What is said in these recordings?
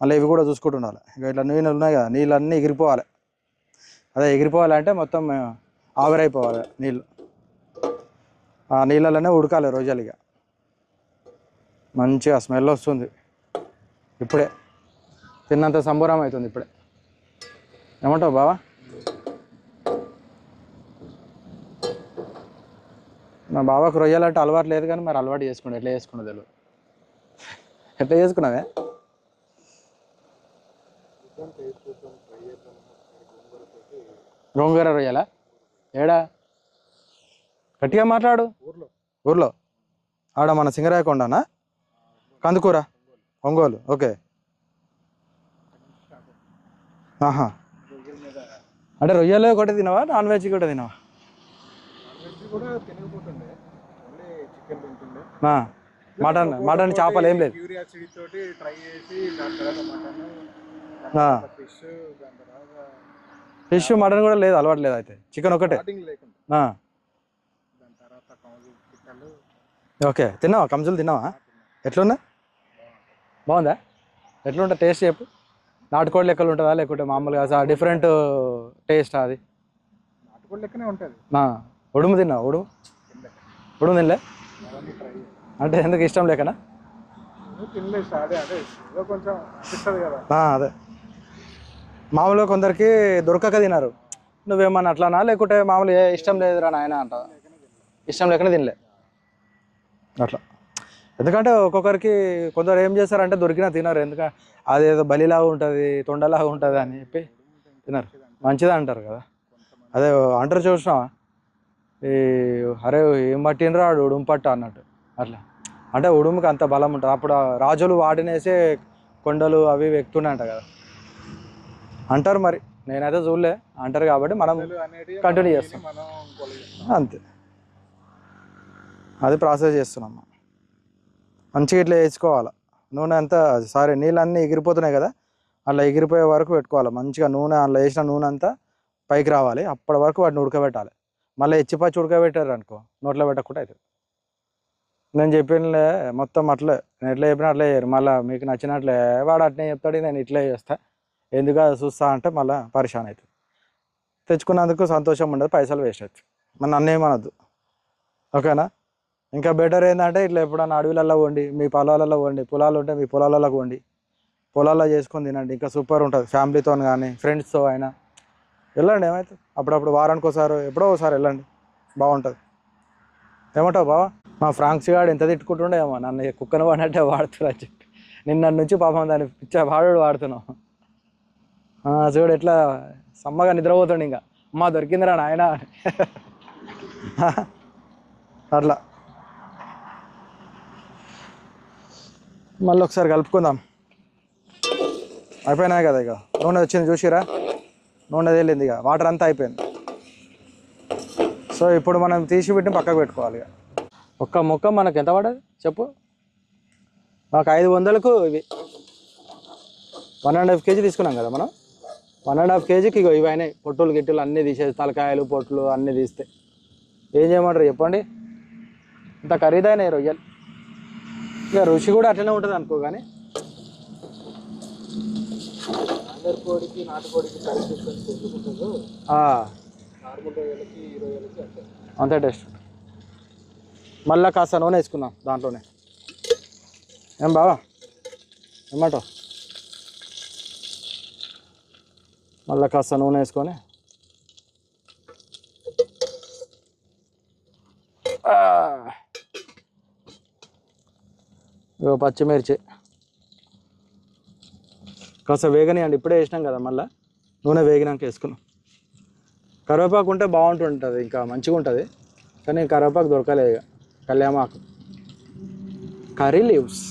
మళ్ళీ ఇవి కూడా చూసుకుంటూ ఉండాలి. ఇక ఇట్లా నీళ్ళు ఉన్నాయి కదా నీళ్ళు అన్నీ ఎగిరిపోవాలి. అదే ఎగిరిపోవాలంటే మొత్తం ఆవిరైపోవాలి నీళ్ళు. ఆ నీళ్ళలోనే ఉడకాలి రోజాలు ఇక. మంచిగా స్మెల్ వస్తుంది. ఇప్పుడే. తిన్నంత సంబరం అవుతుంది ఇప్పుడే. ఏమంటావు బావా? మా బాబాకు రొయ్యాలంటే అలవాటు లేదు కానీ మరి అలవాటు చేసుకున్నాడు ఎట్లా చేసుకున్నా తెలియదు ఎట్లా చేసుకున్నావే? గోంగూర రొయ్యలా? ఏడా? గట్టిగా మాట్లాడు. ఊర్లో. ఊర్లో? ఆడ మన సింగరాయకొండనా కందుకూర? ఒంగోలు. ఓకే. ఆహా. అంటే రొయ్యలు ఒకటి తినవా? నాన్ వెజ్ కూడా తినవా మటన్ మటన్ చేపలు ఏం లేదు. ట్రై చేసి దాని తర్వాత మటన్ ఆ. ఫిష్ మటన్ కూడా లేదు అలవాటు లేదు అయితే. చికెన్ ఒకటే. ఓకే తిన్నావా? కంజులు తిన్నావా? ఎట్లున్నా? బాగుందా? ఎట్లుంటా? టేస్ట్ చెప్పు. నాటుకోడి లెక్కలు ఉంటుందా? లేకుంటే మామూలుగా డిఫరెంట్ టేస్ట్ అది? నాటుకోడి లెక్కనే ఉంటుంది. నా ఉడుము తిన్నావా ఉడుము? ఉడుము తినలే? అంటే ఎందుకు ఇష్టం లేకనా? అదే ఏదో కొంచెం అనిపిస్తుంది కదా ఆ, అదే మామూలుగా కొందరికి దొరకక తినరు. నువ్వేమన్నా అట్లానా? లేకుంటే మామూలు ఏ ఇష్టం లేదురా నాయన అంట. ఇష్టం లేకనే తినలే. అట్లా. ఎందుకంటే ఒక్కొక్కరికి కొందరు ఏం చేస్తారంటే దొరికినా తినరు. ఎందుకంటే అదేదో బలిలాగా ఉంటుంది తొండలాగా ఉంటుంది అని చెప్పి తినరు. మంచిదా అంటారు కదా. అదే అంటారు చూసినావా? ఈ అరే ఏం పట్టినరా ఆడు? ఉడుము పట్ట అన్నట్టు. అట్లా. అంటే ఉడుముకి అంత బలం ఉంటుంది. అప్పుడు రాజులు వాటినేసే కొండలు అవి ఎక్కుతున్నాయంట కదా. అంటారు మరి. నేనైతే చూడలే. అంటారు కాబట్టి మనం మనం చేస్తాం. అంతే. అది ప్రాసెస్ చేస్తున్నాం. మంచిగా ఇట్లా వేసుకోవాలి. నూనె అంతా సారీ నీళ్ళు అన్నీ ఎగిరిపోతున్నాయి కదా. అలా ఎగిరిపోయే వరకు పెట్టుకోవాలి. మంచిగా నూనె అందులో వేసిన నూనె అంతా పైకి రావాలి. అప్పటి వరకు వాటిని ఉడకబెట్టాలి. మళ్ళీ ఎచ్చిపచ్చి ఉడకబెట్టారు అనుకో నోట్లో పెట్టకుండా అవుతుంది నేను చెప్పినలే మొత్తం అట్లే. నేను ఎట్లా చెప్పినా అట్లే చేయరు. మళ్ళీ మీకు నచ్చినట్లే వాడు అట్లే చెప్తాడు నేను ఇట్లే చేస్తా. ఎందుకు అది చూస్తా అంటే మళ్ళీ పరిశాన్ అవుతుంది. తెచ్చుకున్నందుకు సంతోషం ఉండదు పైసలు వేస్ట్ అవుతుంది మన నన్ను ఓకేనా? ఇంకా బెటర్ ఏంటంటే ఇట్లా ఎప్పుడన్నా అడవిలలో వండి మీ పొలాలలో వండి పొలాలు ఉంటే మీ పొలాలలో వండి పొలాల్లో చేసుకొని తినండి ఇంకా సూపర్ ఉంటుంది. ఫ్యామిలీతో కానీ ఫ్రెండ్స్తో అయినా. వెళ్ళండి ఏమైతే? అప్పుడప్పుడు వారానికి ఒకసారి ఎప్పుడో ఒకసారి వెళ్ళండి. బాగుంటుంది. ఏమంటావు బావా? మా ఫ్రాంక్స్ గాడు ఎంత తిట్టుకుంటుండే ఏమో నన్ను కుక్కను వాడినట్టే వాడుతున్నా చెప్పి. నిన్న నుంచి పాపం దాన్ని పిచ్చ వాడు వాడుతున్నావు చూడు ఎట్లా సమ్మగా నిద్రపోతుండు ఇంకా. అమ్మ దొరికిందిరా నాయన. అట్లా. మళ్ళీ ఒకసారి కలుపుకుందాం. అయిపోయినాయి కదా ఇక. నూనె వచ్చింది చూసిరా? నూనె తేలింది ఇక. వాటర్ అంతా అయిపోయింది. సో ఇప్పుడు మనం తీసి పెట్టి పక్కకు పెట్టుకోవాలి ఇక. ఒక్క ముక్క మనకు ఎంత పడదు చెప్పు. మాకు ఐదు వందలకు ఇవి. వన్ అండ్ హాఫ్ కేజీ తీసుకున్నాం కదా మనం. వన్ అండ్ హాఫ్ కేజీకి ఇగో ఇవి అయినాయి పొట్టులు గిట్టులు అన్నీ తీసేసి తలకాయలు పొట్లు అన్నీ తీస్తే. ఏం చేయమంటారు చెప్పండి? ఇంత ఖరీదైనాయి రొయ్యలు. ఇక రుచి కూడా అట్లనే ఉంటుంది అనుకో కానీ కోడికి నాటుకోడికి అంతే. టేస్ట్. మళ్ళీ కాస్త నూనె వేసుకుందాం దాంట్లోనే. ఏం బావా? ఏమంటావు మళ్ళీ కాస్త నూనె వేసుకొని. ఇగో పచ్చిమిర్చి. కాస్త వేగనియండి ఇప్పుడే వేసినాం కదా మళ్ళీ. నూనె వేగినాక వేసుకున్నాం. కరివేపాకు ఉంటే బాగుంటుంటుంది ఇంకా మంచిగా ఉంటుంది. కానీ కరివేపాకు దొరకలేదు ఇక కళ్యామాకు. Curry leaves.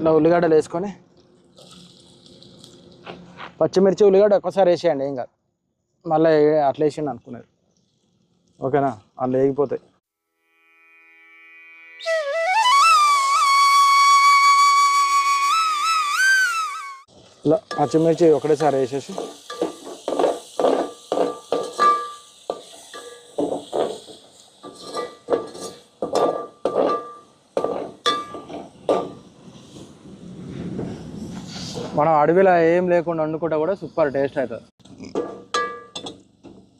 ఇలా ఉల్లిగడ్డలు వేసుకొని పచ్చిమిర్చి ఉల్లిగడ్డ ఒక్కసారి వేసేయండి ఏం కాదు. మళ్ళీ అట్లా వేసిండి అనుకున్నారు ఓకేనా? అందులో వేగిపోతాయి. ఇలా పచ్చిమిర్చి ఒకటేసారి వేసేసి అడవిలో ఏం లేకుండా వండుకుంటా కూడా సూపర్ టేస్ట్ అవుతుంది.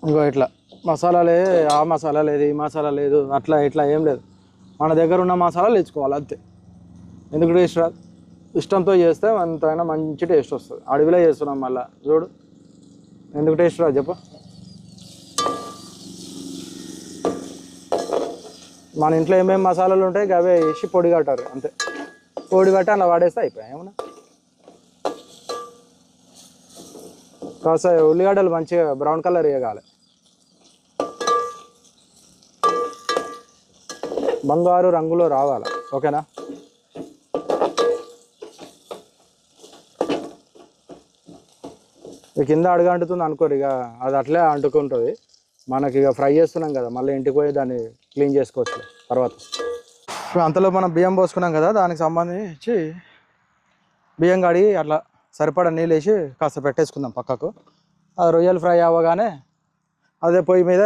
ఇంకో ఇట్లా. మసాలాలే ఆ మసాలా లేదు ఈ మసాలా లేదు అట్లా ఇట్లా ఏం లేదు. మన దగ్గర ఉన్న మసాలాలు తెచ్చుకోవాలి అంతే. ఎందుకు టేస్ట్ రాదు? ఇష్టంతో చేస్తే అంతైనా మంచి టేస్ట్ వస్తుంది. అడవిలో చేస్తున్నాం మళ్ళీ. చూడు. ఎందుకు టేస్ట్ రాదు చెప్పు. మన ఇంట్లో ఏమేమి మసాలాలు ఉంటాయి అవే వేసి పొడి కట్టారు అంతే. పొడి కట్టి అలా వాడేస్తే అయిపోయాయి ఏమన్నా కాస్త ఉల్లిగడ్డలు మంచిగా బ్రౌన్ కలర్ వేయగాలి. బంగారు రంగులో రావాలి? ఓకేనా? ఇక కింద అడుగు అంటుతుంది అనుకోరు ఇక అది అట్లే అంటుకుంటుంది. మనకి ఇక ఫ్రై చేస్తున్నాం కదా మళ్ళీ ఇంటికి పోయి దాన్ని క్లీన్ చేసుకోవచ్చు తర్వాత. అంతలో మనం బియ్యం పోసుకున్నాం కదా దానికి సంబంధించి బియ్యం కడిగి అట్లా సరిపడా నీళ్ళు వేసి కాస్త పెట్టేసుకుందాం పక్కకు. అది రొయ్యలు ఫ్రై అవ్వగానే అదే పొయ్యి మీద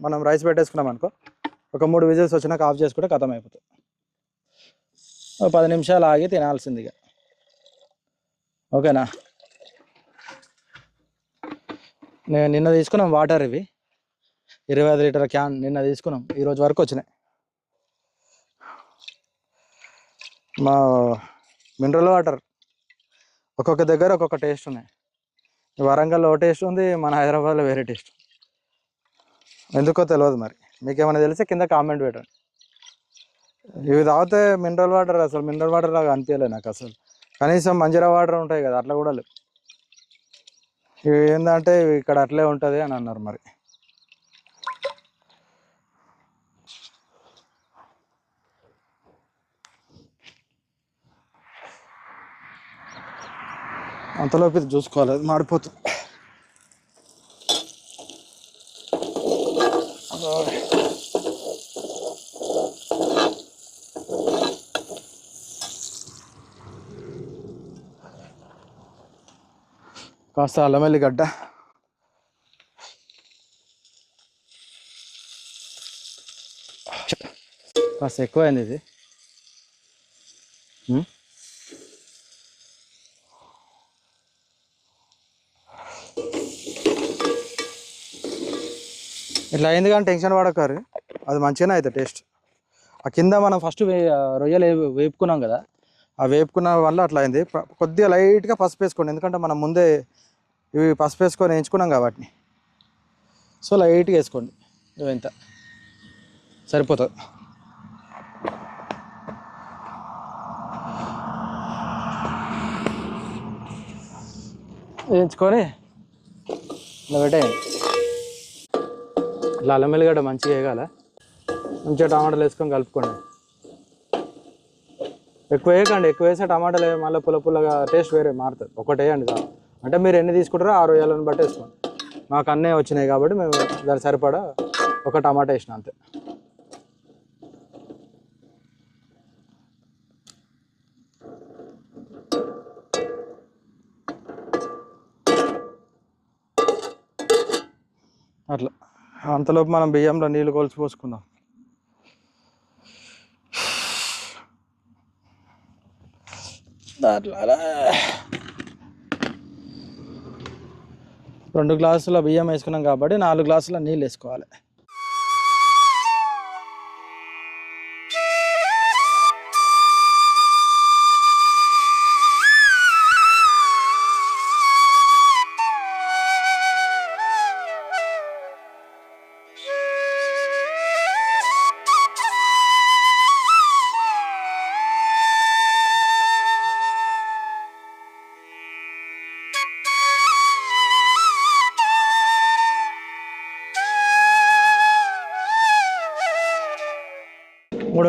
మనం రైస్ పెట్టేసుకున్నాం అనుకో ఒక మూడు విజిల్స్ వచ్చినాక ఆఫ్ చేసుకుంటే కథం అయిపోతుంది ఒక పది నిమిషాలు ఆగి తినాల్సిందిగా. ఓకేనా? నేను నిన్న తీసుకున్నాం వాటర్ ఇవి. ఇరవై ఐదు లీటర్ క్యాన్ నిన్న తీసుకున్నాం. ఈరోజు వరకు వచ్చినాయి. మా మినరల్ వాటర్ ఒక్కొక్క దగ్గర ఒక్కొక్క టేస్ట్ ఉన్నాయి. వరంగల్లో ఓ టేస్ట్ ఉంది మన హైదరాబాద్లో వేరే టేస్ట్ ఎందుకో తెలియదు మరి. మీకు ఏమైనా తెలిస్తే కింద కామెంట్ పెట్టండి. ఇవి తాగితే మినరల్ వాటర్ అసలు మినరల్ వాటర్ లాగా అనిపించలేదు నాకు అసలు. కనీసం మంజీరా వాటర్ ఉంటాయి కదా అట్లా కూడా లేవు. ఇవి ఏంటంటే ఇవి ఇక్కడ అట్లే ఉంటుంది అని అన్నారు మరి. అంతలోపు ఇది చూసుకోవాలి అది మాడిపోతుంది. కాస్త అల్లం వెల్లిగడ్డ కాస్త ఎక్కువైంది ఇది. ఇట్లా అయింది కానీ టెన్షన్ పడకారు అది మంచిగానే అవుతుంది టేస్ట్. ఆ కింద మనం ఫస్ట్ వే రొయ్యలు వే- వేపుకున్నాం కదా ఆ వేపుకున్న వల్ల అట్లా అయింది. కొద్దిగా లైట్గా పసుపు వేసుకోండి. ఎందుకంటే మనం ముందే ఇవి పసుపు వేసుకొని వేయించుకున్నాం కాబట్టి. సో లైట్గా వేసుకోండి. ఇవి ఇంత. సరిపోతుంది. వేయించుకొని ఇలా పెట్టేయండి. ఇట్లా అల్లం వెల్లిగడ్డ మంచిగా వేయగాల మంచిగా టమాటాలు వేసుకొని కలుపుకోండి. ఎక్కువ వేయకండి ఎక్కువ వేసే టమాటాలు మళ్ళీ పుల్ల పుల్లగా టేస్ట్ వేరే మారుతుంది. ఒకటి వేయండి సార్ అంటే మీరు ఎన్ని తీసుకుంటారో ఆ రొయ్యలను బట్టి వేసుకోండి. మాకు అన్నీ వచ్చినాయి కాబట్టి మేము దాని సరిపడా ఒక టమాటా వేసిన అంతే. అట్లా. అంతలోపు మనం బియ్యంలో నీళ్ళు కొలిచి పోసుకుందాం. రెండు గ్లాసుల బియ్యం వేసుకున్నాం కాబట్టి నాలుగు గ్లాసుల నీళ్ళు వేసుకోవాలి.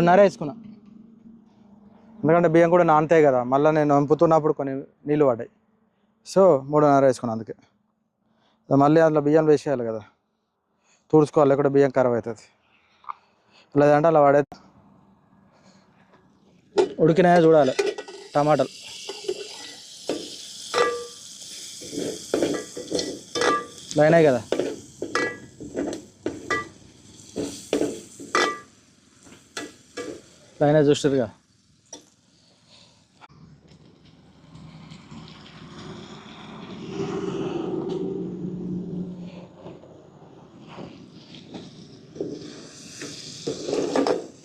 రెండున్నర వేసుకున్నా. ఎందుకంటే బియ్యం కూడా నానతాయి కదా మళ్ళీ నేను వంపుతున్నప్పుడు కొన్ని నీళ్ళు పడ్డాయి. సో మూడున్నర వేసుకున్నా అందుకే. మళ్ళీ అందులో బియ్యం వేసేయాలి కదా. తుడుచుకోవాలి లేకుంటే బియ్యం ఖరాబ్ అవుతుంది. లేదంటే అలా పడే ఉడికినాయ చూడాలి టమాటాలు. లైనాయి కదా. పైన చూస్తారుగా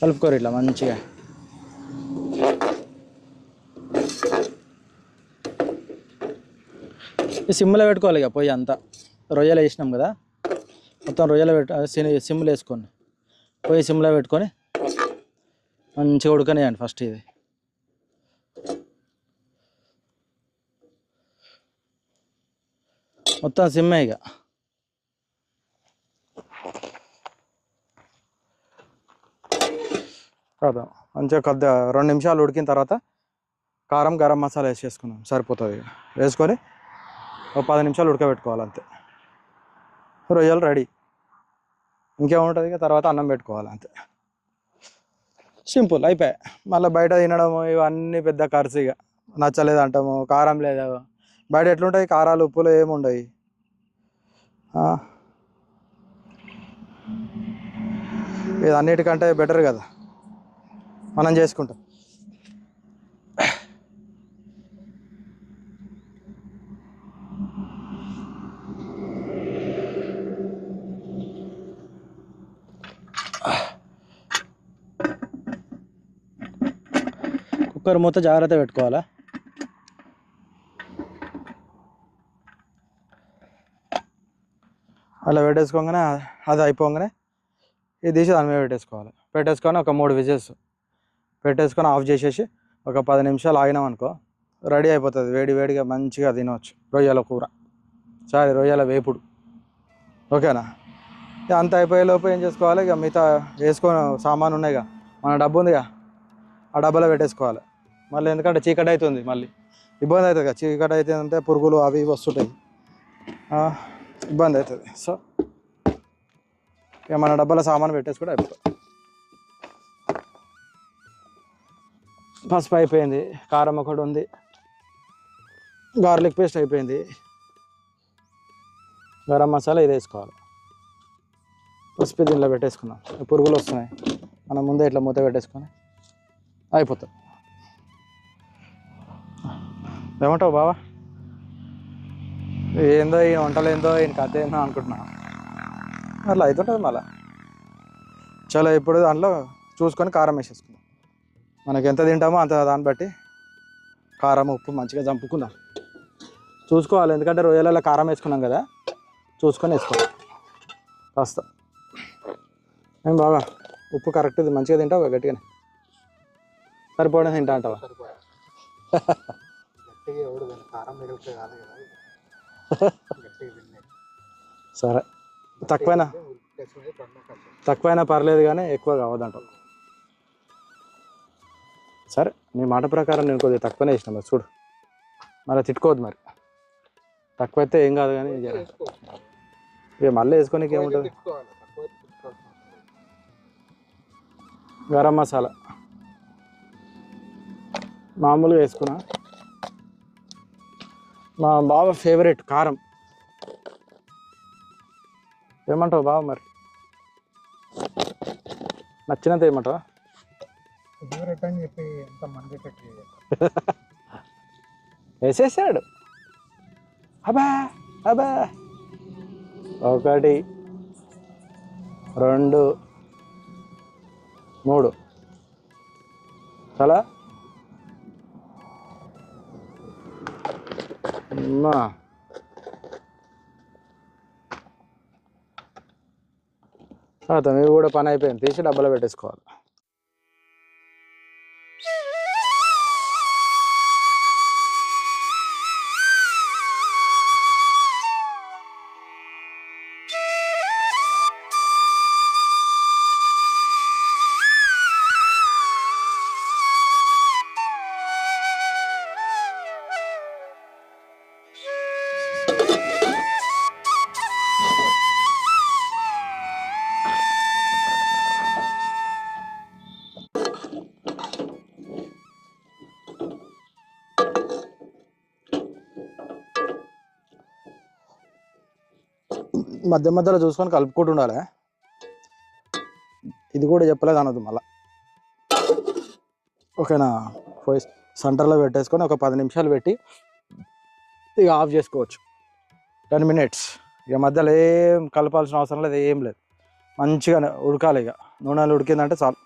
కలుపుకోరు ఇట్లా మంచిగా సిమ్లో పెట్టుకోవాలి ఇక పొయ్యి అంతా. రొయ్యలు వేసినాం కదా మొత్తం రొయ్యలు పెట్టు సిమ్లు వేసుకొని పొయ్యి సిమ్లో పెట్టుకొని మంచిగా ఉడకనియండి ఫస్ట్ ఇది మొత్తం సిమ్మే ఇక. కదా మంచిగా కొద్దిగా రెండు నిమిషాలు ఉడికిన తర్వాత కారం గరం మసాలా వేసేసుకున్నాం సరిపోతుంది వేసుకొని ఒక పది నిమిషాలు ఉడకబెట్టుకోవాలి అంతే. రొయ్యలు రెడీ. ఇంకేముంటుంది ఇక? తర్వాత అన్నం పెట్టుకోవాలి అంతే. సింపుల్ అయిపోయాయి. మళ్ళీ బయట తినడము ఇవన్నీ పెద్ద ఖర్చు ఇక. నచ్చలేదు అంటాము కారం లేదు బయట ఎట్లుంటాయి? కారాలు ఉప్పులు ఏముండవు ఇది అన్నిటికంటే బెటర్ కదా. మనం చేసుకుంటాం. కుక్కర్ మూత జాగ్రత్త పెట్టుకోవాలా? అలా పెట్టేసుకోగానే అది అయిపోగానే ఇది తీసి దాని మీద పెట్టేసుకోవాలి. పెట్టేసుకొని ఒక మూడు విజిల్స్ పెట్టేసుకొని ఆఫ్ చేసేసి ఒక పది నిమిషాలు ఆగినాం అనుకో రెడీ అయిపోతుంది. వేడి వేడిగా మంచిగా తినవచ్చు రొయ్యల కూర. సారీ రొయ్యల వేపుడు. ఓకేనా? ఇక అంత అయిపోయే లోపు ఏం చేసుకోవాలి? ఇక మిగతా వేసుకొని సామాన్ ఉన్నాయిగా మన డబ్బు ఉందిగా. ఆ డబ్బాలో పెట్టేసుకోవాలి. మళ్ళీ ఎందుకంటే చీకటి అవుతుంది మళ్ళీ. ఇబ్బంది అవుతుంది కదా. చీకటి అయితే అంటే పురుగులు అవి వస్తుంటాయి. ఇబ్బంది అవుతుంది. సో ఇక మన డబ్బాలో సామాన్ కూడా అయిపోతుంది పసుపు అయిపోయింది కారం ఒకటి ఉంది గార్లిక్ పేస్ట్ అయిపోయింది. గరం మసాలా ఇది వేసుకోవాలి. పసుపు దీనిలో పెట్టేసుకున్నాం. పురుగులు వస్తున్నాయి. మనం ముందే ఇట్లా మూత పెట్టేసుకొని అయిపోతుంది ఏమంటావు బావా? ఏందో ఈ వంటలు ఏందో ఈయన కథ ఏందో అనుకుంటున్నా. అట్లా అవుతుంటుంది మళ్ళా. చాలా ఇప్పుడు దాంట్లో చూసుకొని కారం వేసేసుకుందాం. మనకి ఎంత తింటామో అంత దాన్ని బట్టి కారం ఉప్పు మంచిగా చంపుకుందాం. చూసుకోవాలి ఎందుకంటే రొయ్యలలో కారం వేసుకున్నాం కదా. చూసుకొని వేసుకోవాలి. కాస్త. ఏం బాగా ఉప్పు కరెక్ట్ మంచిగా తింటావు గట్టిగానే. సరిపోవడం తింటా అంటావా? గట్టిగా ఎవడు కారం మిగిలితే కాదు కదా గట్టిగా తిన్నాయి సరే. తక్కువైనా తక్కువైనా పర్లేదు కానీ ఎక్కువ కావద్దంటావు. సరే నీ మాట ప్రకారం నేను కొద్దిగా తక్కువనే ఇష్టం మరి చూడు. మళ్ళీ తిట్టుకోవద్దు మరి. తక్కువైతే ఏం కాదు కానీ ఇక మళ్ళీ వేసుకోనికి ఏముంటుంది? తక్కువ. గరం మసాలా. మామూలుగా వేసుకున్నా. మా బావ ఫేవరెట్ కారం. ఏమంటావు బావ మరి? నచ్చినంత ఏమంటావా? ఫేవరెట్ అని చెప్పి ఎంత మంది వేసేసాడు. అబా అబా ఒకటి రెండు మూడు. చాలా? На. తర్వాత మీరు కూడా పని అయిపోయింది తీసి డబ్బాలో పెట్టేసుకోవాలి మధ్య మధ్యలో చూసుకొని కలుపుకుంటూ ఉండాలి ఇది కూడా చెప్పలేదు అనదు మళ్ళా. ఓకేనా? పోయి సెంటర్లో పెట్టేసుకొని ఒక పది నిమిషాలు పెట్టి ఇక ఆఫ్ చేసుకోవచ్చు. Ten minutes. ఇక మధ్యలో ఏం కలపాల్సిన అవసరం లేదు ఏం లేదు. మంచిగా ఉడకాలి ఇక. నూనెలు ఉడికిందంటే చాలు.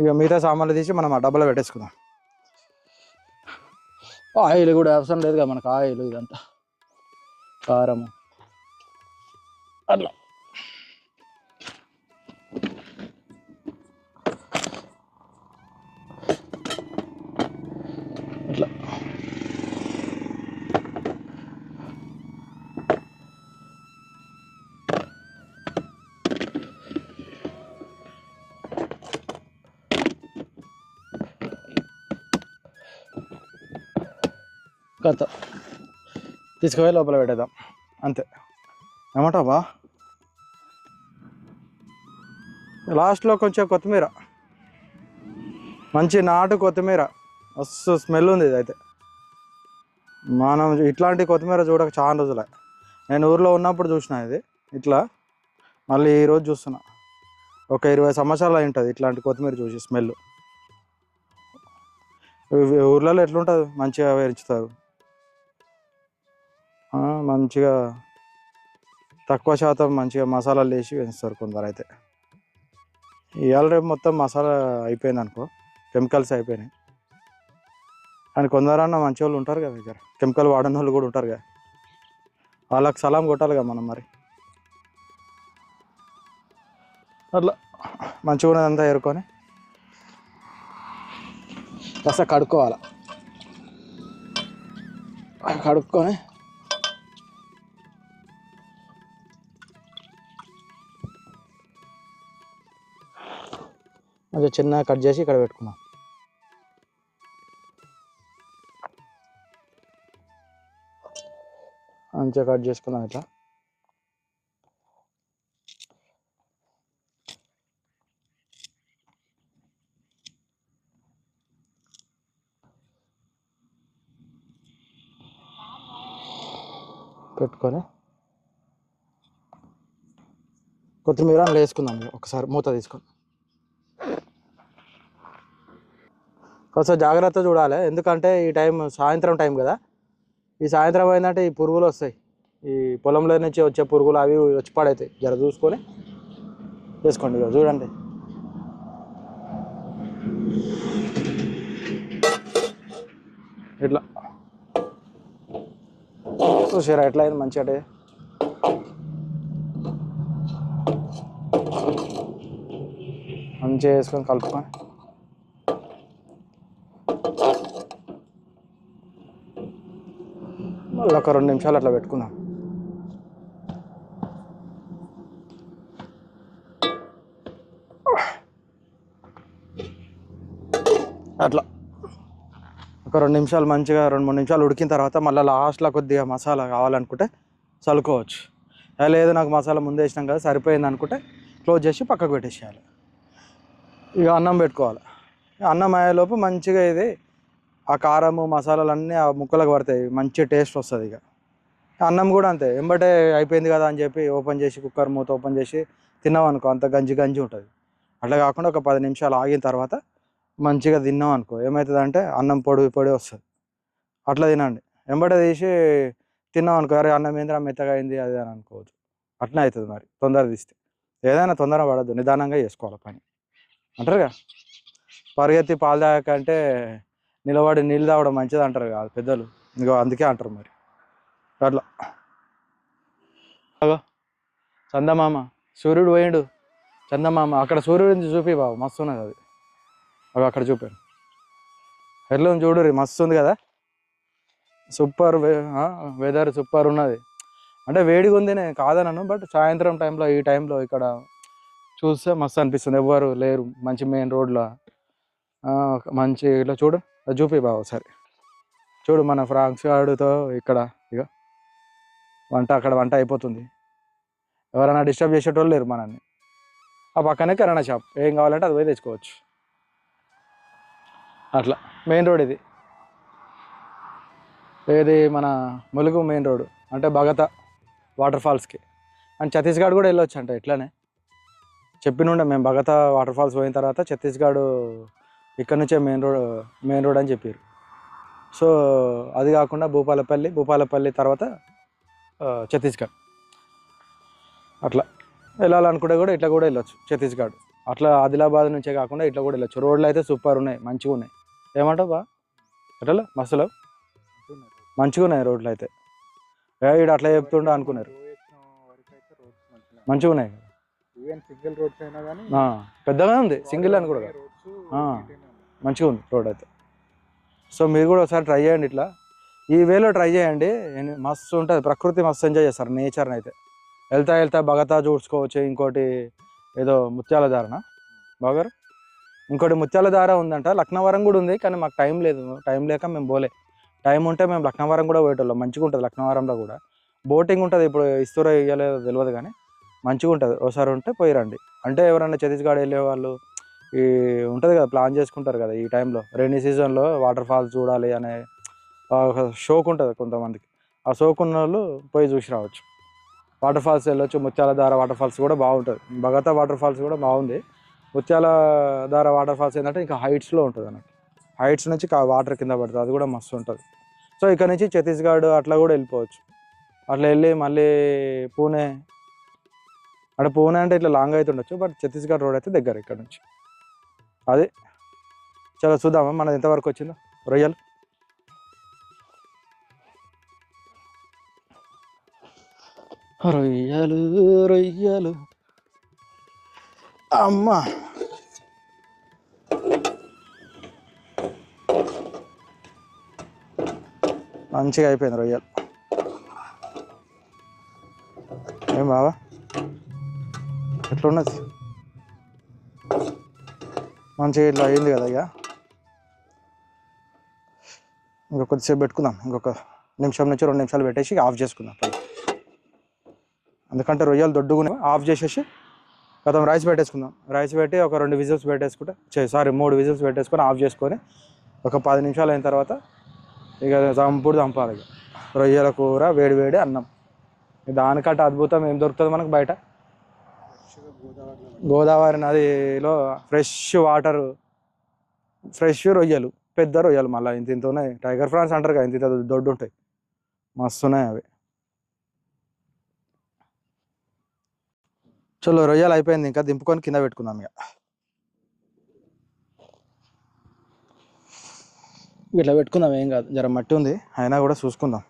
ఇక మిగతా సామాన్లు తీసి మనం ఆ డబ్బాలో పెట్టేసుకుందాం. ఆయిల్ కూడా అవసరం లేదు కదా మనకు ఆయిల్ ఇదంతా. కారము. అట్లా. అట్లా. కథ. తీసుకుపోయి లోపల పెట్టేద్దాం. అంతే. ఏమంటావా లాస్ట్లో కొంచెం కొత్తిమీర. మంచి నాటు కొత్తిమీర. మస్తు స్మెల్ ఉంది ఇది అయితే మనం ఇట్లాంటి కొత్తిమీర చూడక చాలా రోజులే. నేను ఊర్లో ఉన్నప్పుడు చూసిన ఇది. ఇట్లా. మళ్ళీ ఈరోజు చూస్తున్నా. ఒక ఇరవై సంవత్సరాలు అయి ఉంటుంది ఇట్లాంటి కొత్తిమీర చూసి స్మెల్. ఊర్లలో ఎట్లుంటుంది? మంచిగా వేయించుతారు. మంచిగా తక్కువ శాతం మంచిగా మసాలాలు వేసి పెంచుతారు కొందరు అయితే ఇవాళ రేపు మొత్తం మసాలా అయిపోయింది అనుకో కెమికల్స్ అయిపోయినాయి. కానీ కొందరన్నా మంచి వాళ్ళు ఉంటారు కదా దగ్గర కెమికల్ వాడని వాళ్ళు కూడా ఉంటారు కదా. వాళ్ళకి సలాం కొట్టాలి కదా మనం మరి. అట్లా మంచిగా ఉన్నదంతా ఏరుకొని కాస్త కడుక్కోవాలి. కడుక్కొని కొంచెం చిన్నగా కట్ చేసి ఇక్కడ పెట్టుకున్నాం. మంచిగా కట్ చేసుకుందాం ఇట్లా. పెట్టుకొని కొత్తిమీర అందులో వేసుకుందాం ఒకసారి మూత తీసుకొని. కొంచెం జాగ్రత్త చూడాలి. ఎందుకంటే ఈ టైం సాయంత్రం టైం కదా. ఈ సాయంత్రం అయిందంటే ఈ పురుగులు వస్తాయి. ఈ పొలంలో నుంచి వచ్చే పురుగులు అవి వచ్చి పడవుతాయి జర చూసుకొని చేసుకోండి ఇక చూడండి. ఇట్లా. చూసారా ఎట్లా అయింది మంచిగా అంటే? మంచిగా వేసుకొని కలుపుకొని అలా ఒక రెండు నిమిషాలు అట్లా పెట్టుకుందాం. అట్లా. ఒక రెండు నిమిషాలు మంచిగా రెండు మూడు నిమిషాలు ఉడికిన తర్వాత మళ్ళీ లాస్ట్లో కొద్దిగా మసాలా కావాలనుకుంటే చల్లుకోవచ్చు. లేదు నాకు మసాలా ముందే వేసినాం కదా సరిపోయింది అనుకుంటే క్లోజ్ చేసి పక్కకు పెట్టేసేయాలి. ఇక అన్నం పెట్టుకోవాలి. అన్నం అయ్యేలోపు మంచిగా ఇది ఆ కారము మసాలాలు అన్నీ ఆ ముక్కలకు పడతాయి. మంచి టేస్ట్ వస్తుంది ఇక. అన్నం కూడా అంతే. ఎంబటే అయిపోయింది కదా అని చెప్పి ఓపెన్ చేసి కుక్కర్ మూత ఓపెన్ చేసి తిన్నాం అనుకో అంత గంజి గంజి ఉంటుంది. అట్లా కాకుండా ఒక పది నిమిషాలు ఆగిన తర్వాత మంచిగా తిన్నాం అనుకో ఏమవుతుంది అంటే అన్నం పొడి పొడి వస్తుంది. అట్లా తినండి. ఎంబటే తీసి తిన్నాం అనుకో అరే అన్నం ఏంద్రా మెత్తగా అయింది అది అని అనుకోవచ్చు అట్లా అవుతుంది మరి. తొందర తీస్తే. ఏదైనా తొందర పడద్దు. నిదానంగా చేసుకోవాలి పని. అంటారుగా పరిగెత్తి పాలు తాగకంటే నిలబడి నీళ్ళు తాగడం మంచిది అంటారు కాదు పెద్దలు. ఇంకో అందుకే అంటారు మరి. అట్లా. అగో చందమామ. సూర్యుడు పోయిండు. చందమామ అక్కడ సూర్యుడిని చూపి బాబు మస్తు ఉన్నది అది. అవి అక్కడ చూపాను ఎట్లా చూడు చూడు మస్తు ఉంది కదా. సూపర్ వెదర్ సూపర్ ఉన్నది. అంటే వేడిగా ఉంది నేను కాదనను బట్ సాయంత్రం టైంలో ఈ టైంలో ఇక్కడ చూస్తే మస్తు అనిపిస్తుంది. ఎవ్వరు లేరు మంచి మెయిన్ రోడ్లో. మంచి ఇట్లా చూడు. చూపి బావ సరే. చూడు మన ఫ్రాంక్స్ గాడుతో ఇక్కడ ఇక వంట అక్కడ వంట అయిపోతుంది. ఎవరైనా డిస్టర్బ్ చేసేటోళ్ళు లేరు మనల్ని. ఆ పక్కనే కిరాణా షాప్. ఏం కావాలంటే అది పోయి తెచ్చుకోవచ్చు. అట్లా. మెయిన్ రోడ్ ఇది. ఏది మన ములుగు మెయిన్ రోడ్. అంటే భగత వాటర్ ఫాల్స్కి. అండ్ ఛత్తీస్గఢ్ కూడా వెళ్ళొచ్చు అంట ఇట్లానే. చెప్పినుండే మేము భగత వాటర్ ఫాల్స్ పోయిన తర్వాత ఛత్తీస్గఢ్ ఇక్కడ నుంచే మెయిన్ రోడ్ మెయిన్ రోడ్ అని చెప్పారు సో అది కాకుండా భూపాలపల్లి భూపాలపల్లి తర్వాత ఛత్తీస్గఢ్. అట్లా. వెళ్ళాలనుకుంటే కూడా ఇట్లా కూడా వెళ్ళొచ్చు ఛత్తీస్గఢ్. అట్లా ఆదిలాబాద్ నుంచే కాకుండా ఇట్లా కూడా వెళ్ళొచ్చు. రోడ్లు అయితే సూపర్ ఉన్నాయి మంచిగా ఉన్నాయి. ఏమంటావు బా? అట్లా మస్తులో మంచిగా ఉన్నాయి రోడ్లు అయితే. ఈడు అట్లా చెప్తుండ అనుకున్నారు. మంచిగా ఉన్నాయి. పెద్దగా ఉంది. సింగిల్ అని కూడా. మంచిగా ఉంది రోడ్ అయితే. సో మీరు కూడా ఒకసారి ట్రై చేయండి ఇట్లా. ఈ వేలో ట్రై చేయండి. మస్తు ఉంటుంది. ప్రకృతి మస్తు ఎంజాయ్ చేస్తారు. నేచర్ని అయితే. వెళ్తా వెళ్తా బగతా చూసుకోవచ్చు. ఇంకోటి ఏదో ముత్యాల దారన బాగారు ఇంకోటి ముత్యాల దార ఉందంట. లక్నవరం కూడా ఉంది కానీ మాకు టైం లేదు. టైం లేక మేము పోలే. టైం ఉంటే మేము లక్నవరం కూడా పోయేటోళ్ళం. మంచిగా ఉంటుంది లక్నవరంలో కూడా. బోటింగ్ ఉంటుంది. ఇప్పుడు ఇస్తురో ఇవ్వలేదో తెలియదు కానీ మంచిగా ఉంటుంది. ఒకసారి ఉంటే పోయి రండి. అంటే ఎవరైనా ఛత్తీస్గఢ్ వెళ్ళే వాళ్ళు ఈ ఉంటుంది కదా ప్లాన్ చేసుకుంటారు కదా ఈ టైంలో. రెయినీ సీజన్లో వాటర్ ఫాల్స్ చూడాలి అనే ఒక షోక్ ఉంటుంది కొంతమందికి. ఆ షోక్ ఉన్న వాళ్ళు పోయి చూసి రావచ్చు. వాటర్ ఫాల్స్ వెళ్ళొచ్చు ముత్యాల దార వాటర్ ఫాల్స్ కూడా బాగుంటుంది. భగత వాటర్ ఫాల్స్ కూడా బాగుంది. ముత్యాల ధార వాటర్ ఫాల్స్ ఏంటంటే ఇంకా హైట్స్లో ఉంటుంది అన్నట్టు. హైట్స్ నుంచి వాటర్ కింద పడుతుంది. అది కూడా మస్తు ఉంటుంది. సో ఇక్కడ నుంచి ఛత్తీస్గఢ్ అట్లా కూడా వెళ్ళిపోవచ్చు. అట్లా వెళ్ళి మళ్ళీ పూణే అంటే పూణే అంటే ఇట్లా లాంగ్ అయితే ఉండొచ్చు బట్ ఛత్తీస్గఢ్ రోడ్ అయితే దగ్గర ఇక్కడ నుంచి. అదే చలో చూద్దామా? మనది ఎంతవరకు వచ్చిందో? రొయ్యలు? రొయ్యలు రొయ్యలు. అమ్మా! మంచిగా అయిపోయింది రొయ్యలు. ఏం బావా? ఎట్లున్నది మంచిగా ఇట్లా అయింది కదా ఇక. ఇంకొక కొద్దిసేపు పెట్టుకుందాం. ఇంకొక నిమిషం నుంచి రెండు నిమిషాలు పెట్టేసి ఆఫ్ చేసుకుందాం. పై ఎందుకంటే రొయ్యలు దొడ్డుకుని ఆఫ్ చేసేసి గతం రైస్ పెట్టేసుకుందాం. రైస్ పెట్టి ఒక రెండు విజిల్స్ పెట్టేసుకుంటే సారీ మూడు విజిల్స్ పెట్టేసుకొని ఆఫ్ చేసుకొని ఒక పది నిమిషాలు అయిన తర్వాత ఇక చంపుడు చంపాలి ఇక. రొయ్యల కూర వేడి వేడి అన్నం. దానికంటే అద్భుతం ఏం దొరుకుతుంది మనకు బయట? గోదావరి నదిలో ఫ్రెష్ వాటర్ ఫ్రెష్ రొయ్యలు పెద్ద రొయ్యలు మళ్ళీ ఇంత ఇంత ఉన్నాయి. టైగర్ ఫ్రాన్స్ అంటారు కదా ఇంత ఇంత దొడ్డు ఉంటాయి. మస్తు ఉన్నాయి అవి. చలో రొయ్యలు అయిపోయింది. ఇంకా దింపుకొని కింద పెట్టుకుందాం ఇక. ఇట్లా పెట్టుకుందాం ఏం కాదు. జర మట్టి ఉంది. అయినా కూడా చూసుకుందాం.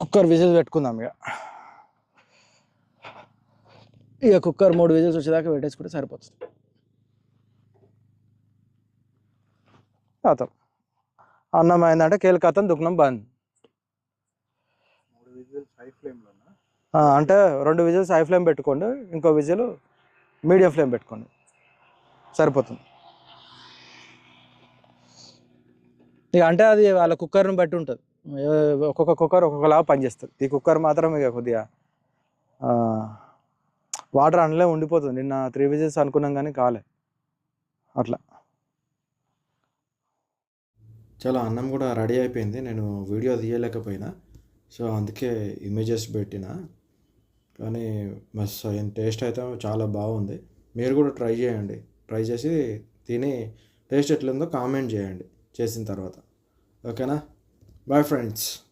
కుక్కర్ విజిల్ పెట్టుకుందాం ఇక. ఇక కుక్కర్ మూడు విజిల్స్ వచ్చేదాకా పెట్టేసుకుంటే సరిపోతుంది. కథం అన్నం అయిందంటే కేలు కథం దుఃఖం బంద్. అంటే రెండు విజిల్స్ హై ఫ్లేమ్ పెట్టుకోండి ఇంకో విజిల్ మీడియం ఫ్లేమ్ పెట్టుకోండి. సరిపోతుంది. ఇక అంటే అది వాళ్ళ కుక్కర్ని బట్టి ఉంటుంది. ఒక్కొక్క కుక్కర్ ఒక్కొక్కలా పనిచేస్తుంది. ఈ కుక్కర్ మాత్రం ఇక కొద్దిగా వాటర్ అందులో ఉండిపోతుంది. నిన్న త్రీ విజెస్ అనుకున్నాం కానీ కాలే. అట్లా. చాలా అన్నం కూడా రెడీ అయిపోయింది. నేను వీడియో తీయలేకపోయినా. సో అందుకే ఇమేజెస్ పెట్టిన. కానీ మస్తు టేస్ట్ అయితే చాలా బాగుంది. మీరు కూడా ట్రై చేయండి. ట్రై చేసి తిని టేస్ట్ ఎట్లుందో కామెంట్ చేయండి. చేసిన తర్వాత. ఓకేనా? Bye friends